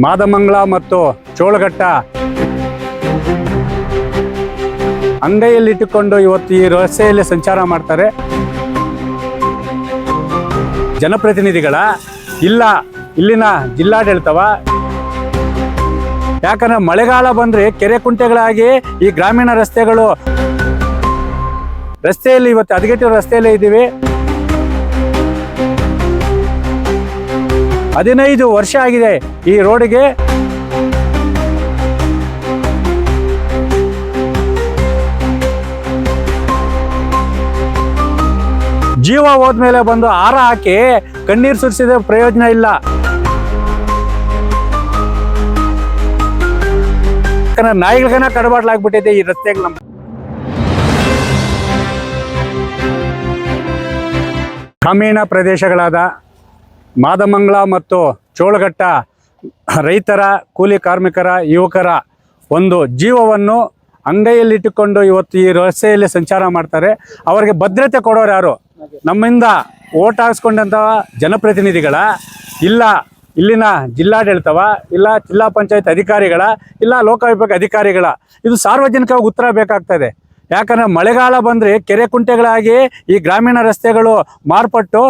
ಮಾದಮಂಗಲ ಮತ್ತು ಚೋಳಘಟ್ಟ. ಅಂಗೈಯಲ್ಲಿಟ್ಟುಕೊಂಡು ಇವತ್ತು ಈ ರಸ್ತೆಯಲ್ಲಿ ಸಂಚಾರ ಮಾಡ್ತಾರೆ ಜನಪ್ರತಿನಿಧಿಗಳ. ಇಲ್ಲ, ಇಲ್ಲಿನ ಜಿಲ್ಲಾಡಳಿತವ. ಯಾಕಂದ್ರೆ ಮಳೆಗಾಲ ಬಂದ್ರೆ ಕೆರೆ ಕುಂಟೆಗಳಾಗಿ ಈ ಗ್ರಾಮೀಣ ರಸ್ತೆಗಳು ರಸ್ತೆಯಲ್ಲಿ ಇವತ್ತು ಹದಗೆಟ್ಟಿರೋ ರಸ್ತೆಯಲ್ಲೇ ಇದ್ದೀವಿ. ಹದಿನೈದು ವರ್ಷ ಆಗಿದೆ ಈ ರೋಡಿಗೆ. ಜೀವ ಹೋದ್ಮೇಲೆ ಬಂದು ಹಾರ ಹಾಕಿ ಕಣ್ಣೀರು ಸುರಿಸಿದ್ರೆ ಪ್ರಯೋಜನ ಇಲ್ಲ. ಯಾಕಂದ್ರೆ ನಾಯಿಗಳಿಗನ ಕಡಬಾಡ್ಲಾಗ್ಬಿಟ್ಟಿದೆ ಈ ರಸ್ತೆಗೆ ನಮ್ಮ ಗ್ರಾಮೀಣ ಪ್ರದೇಶಗಳಾದ ಮಾದಮಂಗಲ ಮತ್ತು ಚೋಳಘಟ್ಟ ರೈತರ, ಕೂಲಿ ಕಾರ್ಮಿಕರ, ಯುವಕರ ಒಂದು ಜೀವವನ್ನು ಅಂಗೈಯಲ್ಲಿಟ್ಟುಕೊಂಡು ಇವತ್ತು ಈ ರಸ್ತೆಯಲ್ಲಿ ಸಂಚಾರ ಮಾಡ್ತಾರೆ. ಅವರಿಗೆ ಭದ್ರತೆ ಕೊಡೋರು ಯಾರು? ನಮ್ಮಿಂದ ಓಟ್ ಹಾಕ್ಸ್ಕೊಂಡಂಥ ಜನಪ್ರತಿನಿಧಿಗಳ, ಇಲ್ಲ ಇಲ್ಲಿನ ಜಿಲ್ಲಾಡಳಿತವ, ಇಲ್ಲ ಜಿಲ್ಲಾ ಪಂಚಾಯತ್ ಅಧಿಕಾರಿಗಳ, ಇಲ್ಲ ಲೋಕಾಯುಕ್ತ ಅಧಿಕಾರಿಗಳ. ಇದು ಸಾರ್ವಜನಿಕವಾಗಿ ಉತ್ತರ ಬೇಕಾಗ್ತದೆ ಯಾಕಂದ್ರೆ ಮಳೆಗಾಲ ಬಂದ್ರೆ ಕೆರೆ ಕುಂಟೆಗಳಾಗಿ ಈ ಗ್ರಾಮೀಣ ರಸ್ತೆಗಳು ಮಾರ್ಪಟ್ಟು,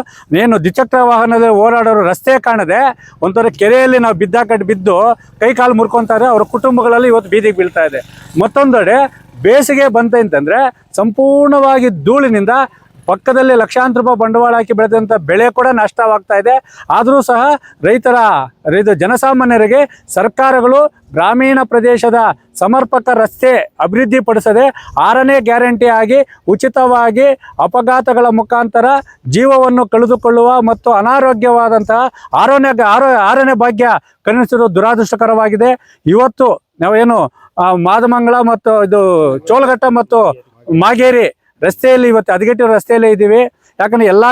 ಏನು ದ್ವಿಚಕ್ರ ವಾಹನದ ಓಡಾಡೋರು ರಸ್ತೆ ಕಾಣದೆ ಒಂಥರ ಕೆರೆಯಲ್ಲಿ ನಾವು ಬಿದ್ದಾಕಟ್ಟು ಬಿದ್ದು ಕೈ ಕಾಲು ಮುರ್ಕೊಂತಾರೆ, ಅವ್ರ ಕುಟುಂಬಗಳಲ್ಲಿ ಇವತ್ತು ಬೀದಿಗೆ ಬೀಳ್ತಾ ಇದೆ. ಮತ್ತೊಂದೆಡೆ ಬೇಸಿಗೆ ಬಂತೆ ಅಂತಂದ್ರೆ ಸಂಪೂರ್ಣವಾಗಿ ಧೂಳಿನಿಂದ ಪಕ್ಕದಲ್ಲಿ ಲಕ್ಷಾಂತರ ರೂಪಾಯಿ ಬಂಡವಾಳ ಹಾಕಿ ಬೆಳೆದಂಥ ಬೆಳೆ ಕೂಡ ನಷ್ಟವಾಗ್ತಾ ಇದೆ. ಆದರೂ ಸಹ ರೈತರ, ರೈತ ಜನಸಾಮಾನ್ಯರಿಗೆ ಸರ್ಕಾರಗಳು ಗ್ರಾಮೀಣ ಪ್ರದೇಶದ ಸಮರ್ಪಕ ರಸ್ತೆ ಅಭಿವೃದ್ಧಿಪಡಿಸದೆ ಆರನೇ ಗ್ಯಾರಂಟಿ ಆಗಿ ಉಚಿತವಾಗಿ ಅಪಘಾತಗಳ ಮುಖಾಂತರ ಜೀವವನ್ನು ಕಳೆದುಕೊಳ್ಳುವ ಮತ್ತು ಅನಾರೋಗ್ಯವಾದಂತಹ ಆರೋಗ್ಯ, ಆರೋ, ಆರನೇ ಭಾಗ್ಯ ಕರುಣಿಸಿರುವುದು ದುರಾದೃಷ್ಟಕರವಾಗಿದೆ. ಇವತ್ತು ನಾವೇನು ಮಾದಮಂಗಳ ಮತ್ತು ಇದು ಚೋಳಘಟ್ಟ ಮತ್ತು ಮಾಗೇರಿ ರಸ್ತೆಯಲ್ಲಿ ಇವತ್ತು ಹದಗೆಟ್ಟಿರೋ ರಸ್ತೆಯಲ್ಲೇ ಇದ್ದೀವಿ. ಯಾಕಂದ್ರೆ ಎಲ್ಲ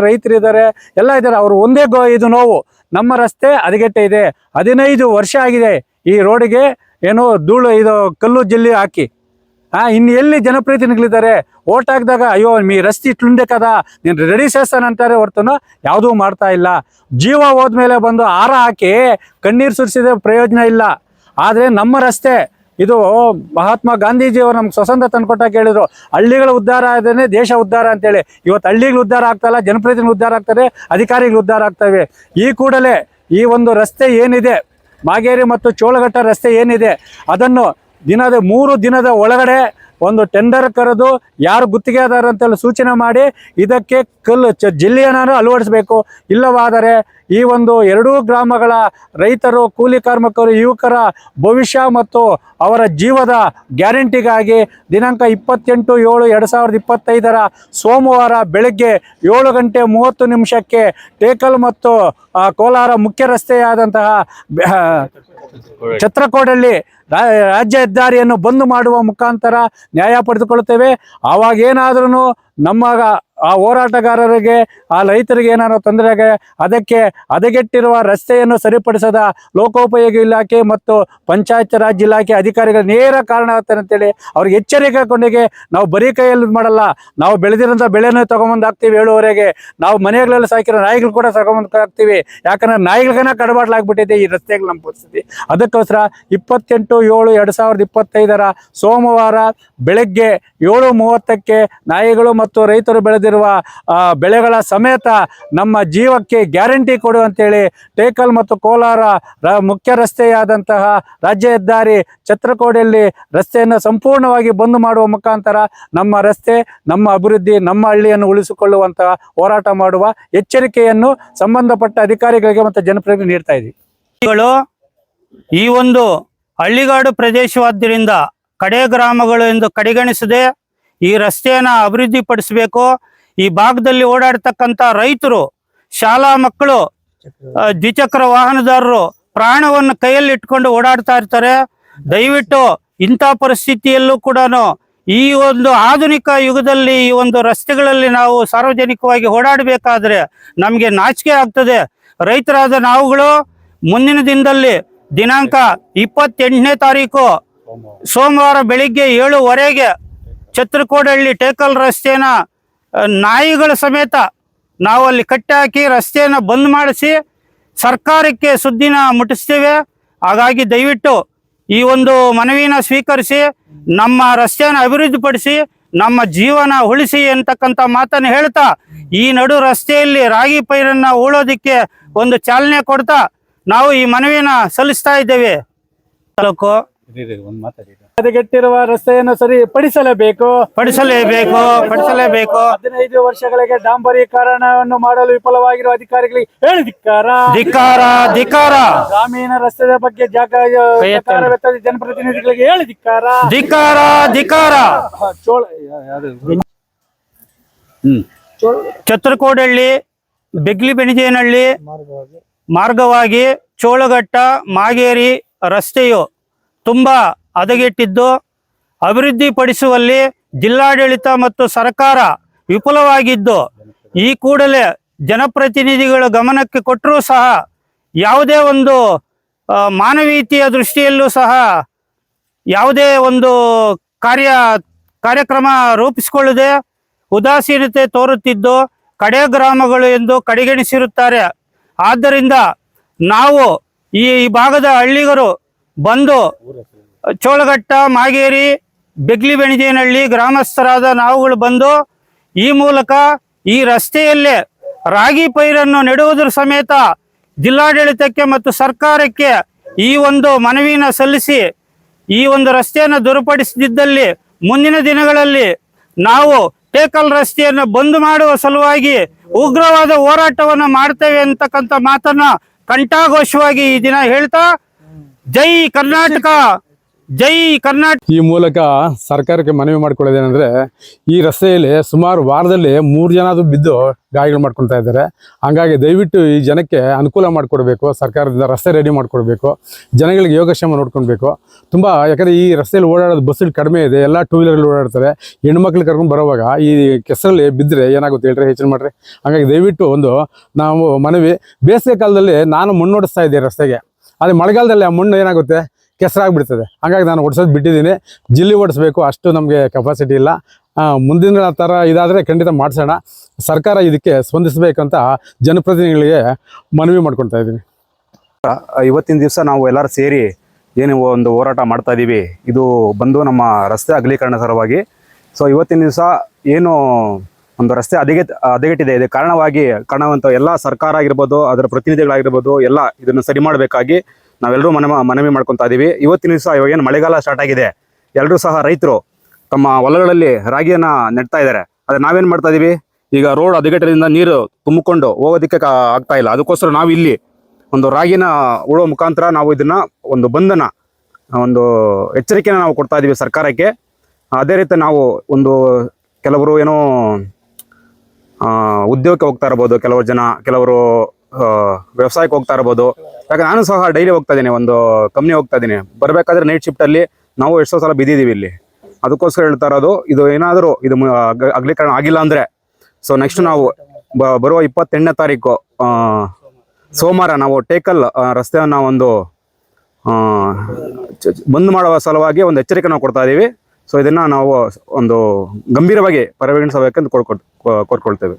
ರೈತರು ಇದ್ದಾರೆ ಎಲ್ಲ ಇದ್ದಾರೆ ಅವರು ಒಂದೇ ಗೋ, ಇದು ನೋವು. ನಮ್ಮ ರಸ್ತೆ ಹದಗೆಟ್ಟೆ ಇದೆ. ಹದಿನೈದು ವರ್ಷ ಆಗಿದೆ ಈ ರೋಡಿಗೆ ಏನೋ ಧೂಳು, ಇದು ಕಲ್ಲು ಜಲ್ಲಿ ಹಾಕಿ. ಆ, ಇನ್ನು ಎಲ್ಲಿ ಜನಪ್ರತಿನಿಧಿಗಳಿದ್ದಾರೆ? ಓಟ್ ಹಾಕಿದಾಗ, ಅಯ್ಯೋ ಮೀ ರಸ್ತೆ ಇಟ್ಲುಂಡೆ ಕದ, ನೀನು ರೆಡಿ ಸೇಸ್ತಾನೆ ಅಂತಾರೆ ಹೊರ್ತನು ಯಾವುದೂ ಮಾಡ್ತಾ ಇಲ್ಲ. ಜೀವ ಹೋದ್ಮೇಲೆ ಬಂದು ಹಾರ ಹಾಕಿ ಕಣ್ಣೀರು ಸುರಿಸಿದ ಪ್ರಯೋಜನ ಇಲ್ಲ. ಆದರೆ ನಮ್ಮ ರಸ್ತೆ ಇದು ಮಹಾತ್ಮ ಗಾಂಧೀಜಿಯವರು ನಮ್ಗೆ ಸ್ವತಂತ್ರ ತಂದುಕೊಟ್ಟಾಗ ಹೇಳಿದ್ರು. ಹಳ್ಳಿಗಳ ಉದ್ಧಾರ ಆದ್ರೆ ದೇಶ ಉದ್ಧಾರ ಅಂತೇಳಿ. ಇವತ್ತು ಹಳ್ಳಿಗಳು ಉದ್ಧಾರ ಆಗ್ತಲ್ಲ ಜನಪ್ರತಿನಿಧಿಗಳು ಉದ್ಧಾರ ಆಗ್ತದೆ ಅಧಿಕಾರಿಗಳು ಉದ್ಧಾರ ಆಗ್ತವೆ ಈ ಕೂಡಲೇ ಈ ಒಂದು ರಸ್ತೆ ಏನಿದೆ, ಮಾಗೇರಿ ಮತ್ತು ಚೋಳಘಟ್ಟ ರಸ್ತೆ ಏನಿದೆ, ಅದನ್ನು ದಿನದ ಮೂರು ದಿನದ ಒಳಗಡೆ ಒಂದು ಟೆಂಡರ್ ಕರೆದು ಯಾರು ಗುತ್ತಿಗೆದಾರ ಅಂತೇಳಿ ಸೂಚನೆ ಮಾಡಿ ಇದಕ್ಕೆ ಕಲ್ಲು ಚ ಜಿಲ್ಲೆಯನ್ನು ಅಳವಡಿಸಬೇಕು. ಇಲ್ಲವಾದರೆ ಈ ಒಂದು ಎರಡೂ ಗ್ರಾಮಗಳ ರೈತರು, ಕೂಲಿ ಕಾರ್ಮಿಕರು, ಯುವಕರ ಭವಿಷ್ಯ ಮತ್ತು ಅವರ ಜೀವದ ಗ್ಯಾರಂಟಿಗಾಗಿ ದಿನಾಂಕ ಇಪ್ಪತ್ತೆಂಟು ಏಳು ಎರಡು ಸಾವಿರದ ಇಪ್ಪತ್ತೈದರ ಸೋಮವಾರ ಬೆಳಗ್ಗೆ ಏಳು ಗಂಟೆ ಮೂವತ್ತು ನಿಮಿಷಕ್ಕೆ ಟೇಕಲ್ ಮತ್ತು ಕೋಲಾರ ಮುಖ್ಯ ರಸ್ತೆಯಾದಂತಹ ಛತ್ರಕೋಡಲ್ಲಿ ರಾಜ್ಯ ಹೆದ್ದಾರಿಯನ್ನು ಬಂದ್ ಮಾಡುವ ಮುಖಾಂತರ ನ್ಯಾಯ ಪಡೆದುಕೊಳ್ಳುತ್ತೇವೆ. ಆವಾಗೇನಾದ್ರೂ ನಮ್ಮ ಆ ಹೋರಾಟಗಾರರಿಗೆ, ಆ ರೈತರಿಗೆ ಏನಾದ್ರು ತೊಂದರೆ ಆಗಿ ಅದಕ್ಕೆ ಹದಗೆಟ್ಟಿರುವ ರಸ್ತೆಯನ್ನು ಸರಿಪಡಿಸದ ಲೋಕೋಪಯೋಗಿ ಇಲಾಖೆ ಮತ್ತು ಪಂಚಾಯತ್ ರಾಜ್ ಇಲಾಖೆ ಅಧಿಕಾರಿಗಳ ನೇರ ಕಾರಣ ಆಗ್ತಾರೆ ಅಂತೇಳಿ ಅವ್ರಿಗೆ ಎಚ್ಚರಿಕೆ ಕೊಂಡಿಗೆ ನಾವು ಬರೀ ಕೈಯಲ್ಲಿ ಮಾಡಲ್ಲ, ನಾವು ಬೆಳೆದಿರೋಂಥ ಬೆಳೆನೂ ತಗೊಂಬಂದು ಹಾಕ್ತೀವಿ ಏಳುವರೆಗೆ ನಾವು ಮನೆಗಳಲ್ಲಿ ಸಾಕಿರೋ ನಾಯಿಗಳು ಕೂಡ ತಗೊಂಬಂದು ಹಾಕ್ತೀವಿ. ಯಾಕಂದ್ರೆ ನಾಯಿಗಳಿಗೇನ ಕಡಬಾಡ್ಲಾಗ್ಬಿಟ್ಟಿದೆ ಈ ರಸ್ತೆಗಳು ನಮ್ಮ ಪರಿಸ್ಥಿತಿ. ಅದಕ್ಕೋಸ್ಕರ ಇಪ್ಪತ್ತೆಂಟು, ಏಳು, ಎರಡು ಸಾವಿರದ ಇಪ್ಪತ್ತೈದರ ಸೋಮವಾರ ಬೆಳಗ್ಗೆ ಏಳು ಮೂವತ್ತಕ್ಕೆ ನಾಯಿಗಳು ಮತ್ತು ರೈತರು ಬೆಳೆದಿರುವ ಬೆಳೆಗಳ ಸಮೇತ ನಮ್ಮ ಜೀವಕ್ಕೆ ಗ್ಯಾರಂಟಿ ಕೊಡು ಅಂತೇಳಿ ಟೇಕಲ್ ಮತ್ತು ಕೋಲಾರ ಮುಖ್ಯ ರಸ್ತೆಯಾದಂತಹ ರಾಜ್ಯ ಹೆದ್ದಾರಿ ಛತ್ರಕೋಡಿಯಲ್ಲಿ ರಸ್ತೆಯನ್ನು ಸಂಪೂರ್ಣವಾಗಿ ಬಂದ್ ಮಾಡುವ ಮುಖಾಂತರ ನಮ್ಮ ರಸ್ತೆ, ನಮ್ಮ ಅಭಿವೃದ್ಧಿ, ನಮ್ಮ ಹಳ್ಳಿಯನ್ನು ಉಳಿಸಿಕೊಳ್ಳುವಂತಹ ಹೋರಾಟ ಮಾಡುವ ಎಚ್ಚರಿಕೆಯನ್ನು ಸಂಬಂಧಪಟ್ಟ ಅಧಿಕಾರಿಗಳಿಗೆ ಮತ್ತು ಜನಪ್ರತಿನಿಧಿ ನೀಡ್ತಾ ಇದ್ದೀವಿ. ಈ ಒಂದು ಹಳ್ಳಿಗಾಡು ಪ್ರದೇಶವಾದ್ದರಿಂದ ಕಡೆ ಗ್ರಾಮಗಳು ಎಂದು ಕಡೆಗಣಿಸದೆ ಈ ರಸ್ತೆಯನ್ನು ಅಭಿವೃದ್ಧಿಪಡಿಸಬೇಕು. ಈ ಭಾಗದಲ್ಲಿ ಓಡಾಡ್ತಕ್ಕಂಥ ರೈತರು ಶಾಲಾ ಮಕ್ಕಳು ದ್ವಿಚಕ್ರ ವಾಹನದಾರರು ಪ್ರಾಣವನ್ನು ಕೈಯಲ್ಲಿ ಇಟ್ಕೊಂಡು ಓಡಾಡ್ತಾ ಇರ್ತಾರೆ. ದಯವಿಟ್ಟು ಇಂಥ ಪರಿಸ್ಥಿತಿಯಲ್ಲೂ ಕೂಡ ಈ ಒಂದು ಆಧುನಿಕ ಯುಗದಲ್ಲಿ ಈ ಒಂದು ರಸ್ತೆಗಳಲ್ಲಿ ನಾವು ಸಾರ್ವಜನಿಕವಾಗಿ ಓಡಾಡಬೇಕಾದ್ರೆ ನಮಗೆ ನಾಚಿಕೆ ಆಗ್ತದೆ. ರೈತರಾದ ನಾವುಗಳು ಮುಂದಿನ ದಿನದಲ್ಲಿ ದಿನಾಂಕ ಇಪ್ಪತ್ತೆಂಟನೇ ತಾರೀಕು ಸೋಮವಾರ ಬೆಳಿಗ್ಗೆ ಏಳುವರೆಗೆ ಛತ್ರಕೋಡಹಳ್ಳಿ ಟೇಕಲ್ ರಸ್ತೆನ ನಾಯಿಗಳ ಸಮೇತ ನಾವು ಅಲ್ಲಿ ಕಟ್ಟಿ ಹಾಕಿ ರಸ್ತೆಯನ್ನು ಬಂದ್ ಮಾಡಿಸಿ ಸರ್ಕಾರಕ್ಕೆ ಸುದ್ದಿನ ಮುಟ್ಟಿಸ್ತೇವೆ. ಹಾಗಾಗಿ ದಯವಿಟ್ಟು ಈ ಒಂದು ಮನವಿನ ಸ್ವೀಕರಿಸಿ, ನಮ್ಮ ರಸ್ತೆಯನ್ನು ಅಭಿವೃದ್ಧಿಪಡಿಸಿ, ನಮ್ಮ ಜೀವನ ಉಳಿಸಿ ಅಂತಕ್ಕಂಥ ಮಾತನ್ನು ಹೇಳ್ತಾ, ಈ ನಡು ರಸ್ತೆಯಲ್ಲಿ ರಾಗಿ ಪೈರನ್ನು ಉಳೋದಕ್ಕೆ ಒಂದು ಚಾಲನೆ ಕೊಡ್ತಾ ನಾವು ಈ ಮನವಿನ ಸಲ್ಲಿಸ್ತಾ ಇದ್ದೇವೆ. ತಾಲೂಕು ಹದಗೆಟ್ಟಿರುವ ರಸ್ತೆಯನ್ನು ಸರಿ ಪಡಿಸಲೇಬೇಕು ಪಡಿಸಲೇಬೇಕು. ಹದಿನೈದು ವರ್ಷಗಳಿಗೆ ಡಾಂಬರೀಕರಣವನ್ನು ಮಾಡಲು ವಿಫಲವಾಗಿರುವ ಅಧಿಕಾರಿಗಳಿಗೆ ಹೇಳಿ ಧಿಕ್ಕಾರ. ಧಿಕ್ಕಾರ ಗ್ರಾಮೀಣ ರಸ್ತೆಯ ಬಗ್ಗೆ ಜಾಗ ಜನಪ್ರತಿನಿಧಿಗಳಿಗೆ ಹೇಳಿ ಧಿಕ್ಕಾರ. ಧಿಕ್ಕಾರ ಚೋಳ ಹ್ಮ್. ಬೆಗ್ಲಿ ಬೆಣಜೇನಹಳ್ಳಿ ಮಾರ್ಗವಾಗಿ ಚೋಳಘಟ್ಟ ಮಾಗೇರಿ ರಸ್ತೆಯು ತುಂಬ ಹದಗೆಟ್ಟಿದ್ದು. ಅಭಿವೃದ್ಧಿಪಡಿಸುವಲ್ಲಿ ಜಿಲ್ಲಾಡಳಿತ ಮತ್ತು ಸರ್ಕಾರ ವಿಫುಲವಾಗಿದ್ದು ಈ ಕೂಡಲೇ ಜನಪ್ರತಿನಿಧಿಗಳ ಗಮನಕ್ಕೆ ಕೊಟ್ಟರೂ ಸಹ ಯಾವುದೇ ಒಂದು ಮಾನವೀಯತೆಯ ದೃಷ್ಟಿಯಲ್ಲೂ ಸಹ ಯಾವುದೇ ಒಂದು ಕಾರ್ಯ, ಕಾರ್ಯಕ್ರಮ ರೂಪಿಸಿಕೊಳ್ಳದೆ ಉದಾಸೀನತೆ ತೋರುತ್ತಿದ್ದು, ಕಡೆ ಗ್ರಾಮಗಳು ಎಂದು ಕಡೆಗಣಿಸಿರುತ್ತಾರೆ. ಆದ್ದರಿಂದ ನಾವು ಈ ಭಾಗದ ಹಳ್ಳಿಗರು ಬಂದು ಚೋಳಘಟ್ಟ, ಮಾಗೇರಿ, ಬೆಗ್ಲಿ ಬೆಣಜೇನಹಳ್ಳಿ ಗ್ರಾಮಸ್ಥರಾದ ನಾವುಗಳು ಬಂದು ಈ ಮೂಲಕ ಈ ರಸ್ತೆಯಲ್ಲೇ ರಾಗಿ ಪೈರನ್ನು ನೆಡುವುದರ ಸಮೇತ ಜಿಲ್ಲಾಡಳಿತಕ್ಕೆ ಮತ್ತು ಸರ್ಕಾರಕ್ಕೆ ಈ ಒಂದು ಮನವಿನ ಸಲ್ಲಿಸಿ ಈ ಒಂದು ರಸ್ತೆಯನ್ನು ದುರುಪಡಿಸದಿದ್ದಲ್ಲಿ ಮುಂದಿನ ದಿನಗಳಲ್ಲಿ ನಾವು ಟೇಕಲ್ ರಸ್ತೆಯನ್ನು ಬಂದ್ ಮಾಡುವ ಸಲುವಾಗಿ ಉಗ್ರವಾದ ಹೋರಾಟವನ್ನು ಮಾಡ್ತೇವೆ ಅಂತಕ್ಕಂಥ ಮಾತನ್ನ ಕಂಠಾಘೋಷವಾಗಿ ಈ ದಿನ ಹೇಳ್ತಾ, ಜೈ ಕರ್ನಾಟಕ! ಜೈ ಕರ್ನಾಟಕ. ಈ ಮೂಲಕ ಸರ್ಕಾರಕ್ಕೆ ಮನವಿ ಮಾಡ್ಕೊಳ್ಳೋದೇನೆಂದ್ರೆ ಈ ರಸ್ತೆಯಲ್ಲಿ ಸುಮಾರು ವಾರದಲ್ಲಿ ಮೂರು ಜನ ಬಿದ್ದು ಗಾಯಗಳು ಮಾಡ್ಕೊಳ್ತಾ ಇದ್ದಾರೆ. ಹಂಗಾಗಿ ದಯವಿಟ್ಟು ಈ ಜನಕ್ಕೆ ಅನುಕೂಲ ಮಾಡಿಕೊಡ್ಬೇಕು ಸರ್ಕಾರದಿಂದ ರಸ್ತೆ ರೆಡಿ ಮಾಡಿಕೊಡ್ಬೇಕು, ಜನಗಳಿಗೆ ಯೋಗಕ್ಷೇಮ ನೋಡ್ಕೊಳ್ಬೇಕು. ತುಂಬ, ಯಾಕಂದರೆ ಈ ರಸ್ತೆಯಲ್ಲಿ ಓಡಾಡೋದು ಬಸ್ಸುಗಳು ಕಡಿಮೆ ಇದೆ, ಎಲ್ಲ ಟೂ ವೀಲರ್ಗಳು ಓಡಾಡ್ತಾರೆ. ಹೆಣ್ಮಕ್ಳು ಕರ್ಕೊಂಡು ಬರೋವಾಗ ಈ ಕೆಸರಲ್ಲಿ ಬಿದ್ದರೆ ಏನಾಗುತ್ತೆ ಹೇಳ್ರಿ ಹೆಚ್ಚಿನ ಮಾಡ್ರಿ? ಹಾಗಾಗಿ ದಯವಿಟ್ಟು ಒಂದು ನಾವು ಮನವಿ. ಬೇಸಿಗೆ ಕಾಲದಲ್ಲಿ ನಾನು ಮಣ್ಣು ಓಡಿಸ್ತಾ ಇದ್ದೆ ರಸ್ತೆಗೆ. ಆದರೆ ಮಳೆಗಾಲದಲ್ಲಿ ಆ ಮಣ್ಣು ಏನಾಗುತ್ತೆ? ಕೆಸರಾಗ್ಬಿಡ್ತದೆ. ಹಾಗಾಗಿ ನಾನು ಓಡಿಸೋದು ಬಿಟ್ಟಿದ್ದೀನಿ. ಜಿಲ್ಲಿ ಓಡಿಸ್ಬೇಕು, ಅಷ್ಟು ನಮಗೆ ಕೆಪಾಸಿಟಿ ಇಲ್ಲ. ಮುಂದಿನ ಥರ ಇದಾದರೆ ಖಂಡಿತ ಮಾಡಿಸೋಣ. ಸರ್ಕಾರ ಇದಕ್ಕೆ ಸ್ಪಂದಿಸಬೇಕಂತ ಜನಪ್ರತಿನಿಧಿಗಳಿಗೆ ಮನವಿ ಮಾಡ್ಕೊಳ್ತಾ ಇದ್ದೀನಿ. ಇವತ್ತಿನ ದಿವಸ ನಾವು ಎಲ್ಲರೂ ಸೇರಿ ಏನು ಒಂದು ಹೋರಾಟ ಮಾಡ್ತಾ ಇದ್ದೀವಿ ಇದು ಬಂದು ನಮ್ಮ ರಸ್ತೆ ಅಗಲೀಕರಣ ಸಲುವಾಗಿ. ಸೊ ಇವತ್ತಿನ ದಿವಸ ಏನು ಒಂದು ರಸ್ತೆ ಹದಗೆಟ್ ಹದಗೆಟ್ಟಿದೆ ಇದಕ್ಕೆ ಕಾರಣವಾಗಿ ಕಾರಣವಂತ ಎಲ್ಲ ಸರ್ಕಾರ ಆಗಿರ್ಬೋದು, ಅದರ ಪ್ರತಿನಿಧಿಗಳಾಗಿರ್ಬೋದು, ಎಲ್ಲ ಇದನ್ನು ಸರಿ ಮಾಡಬೇಕಾಗಿ ನಾವೆಲ್ಲರೂ ಮನ ಮನವಿ ಮಾಡ್ಕೊತಾ ಇದ್ದೀವಿ ಇವತ್ತಿನ ದಿವಸ ಇವಾಗ ಏನು ಮಳೆಗಾಲ ಸ್ಟಾರ್ಟ್ ಆಗಿದೆ. ಎಲ್ಲರೂ ಸಹ ರೈತರು ತಮ್ಮ ಹೊಲಗಳಲ್ಲಿ ರಾಗಿಯನ್ನು ನೆಡ್ತಾ ಇದ್ದಾರೆ. ಆದರೆ ನಾವೇನು ಮಾಡ್ತಾ ಇದ್ದೀವಿ ಈಗ ರೋಡ್ ಹದಗೆಟ್ಟದಿಂದ ನೀರು ತುಂಬಿಕೊಂಡು ಹೋಗೋದಕ್ಕೆ ಆಗ್ತಾ ಇಲ್ಲ. ಅದಕ್ಕೋಸ್ಕರ ನಾವು ಇಲ್ಲಿ ಒಂದು ರಾಗಿನ ಉಳೋ ಮುಖಾಂತರ ನಾವು ಇದನ್ನ ಒಂದು ಬಂಧನ, ಒಂದು ಎಚ್ಚರಿಕೆನ ನಾವು ಕೊಡ್ತಾ ಇದೀವಿ ಸರ್ಕಾರಕ್ಕೆ. ಅದೇ ರೀತಿ ನಾವು ಒಂದು ಕೆಲವರು ಏನೋ ಉದ್ಯೋಗಕ್ಕೆ ಹೋಗ್ತಾ ಇರ್ಬೋದು. ಕೆಲವರು ಜನ, ಕೆಲವರು ವ್ಯವಸಾಯಕ್ಕೆ ಹೋಗ್ತಾ ಇರ್ಬೋದು. ಯಾಕಂದ್ರೆ ನಾನು ಸಹ ಡೈಲಿ ಹೋಗ್ತಾ ಇದ್ದೀನಿ, ಒಂದು ಕಂಪ್ನಿ ಹೋಗ್ತಾ ಇದ್ದೀನಿ. ಬರಬೇಕಾದ್ರೆ ನೈಟ್ ಶಿಫ್ಟಲ್ಲಿ ನಾವು ಎಷ್ಟೋ ಸಲ ಬಿದ್ದಿದ್ದೀವಿ ಇಲ್ಲಿ. ಅದಕ್ಕೋಸ್ಕರ ಹೇಳ್ತಾ ಇರೋದು, ಇದು ಏನಾದರೂ ಇದು ಅಗಲೀಕರಣ ಆಗಿಲ್ಲ ಅಂದರೆ ಸೊ ನೆಕ್ಸ್ಟ್ ನಾವು ಬರುವ ಇಪ್ಪತ್ತೆಂಟನೇ ತಾರೀಕು ಸೋಮವಾರ ನಾವು ಟೇಕಲ್ ರಸ್ತೆಯನ್ನ ಒಂದು ಬಂದ್ ಮಾಡುವ ಸಲುವಾಗಿ ಒಂದು ಎಚ್ಚರಿಕೆ ನಾವು ಕೊಡ್ತಾ ಇದ್ದೀವಿ ಸೊ ಇದನ್ನ ನಾವು ಒಂದು ಗಂಭೀರವಾಗಿ ಪರಿಗಣಿಸಬೇಕೆಂದು ಕೋರ್ಕೊಳ್ ಕೋರ್ಕೊಳ್ತೇವೆ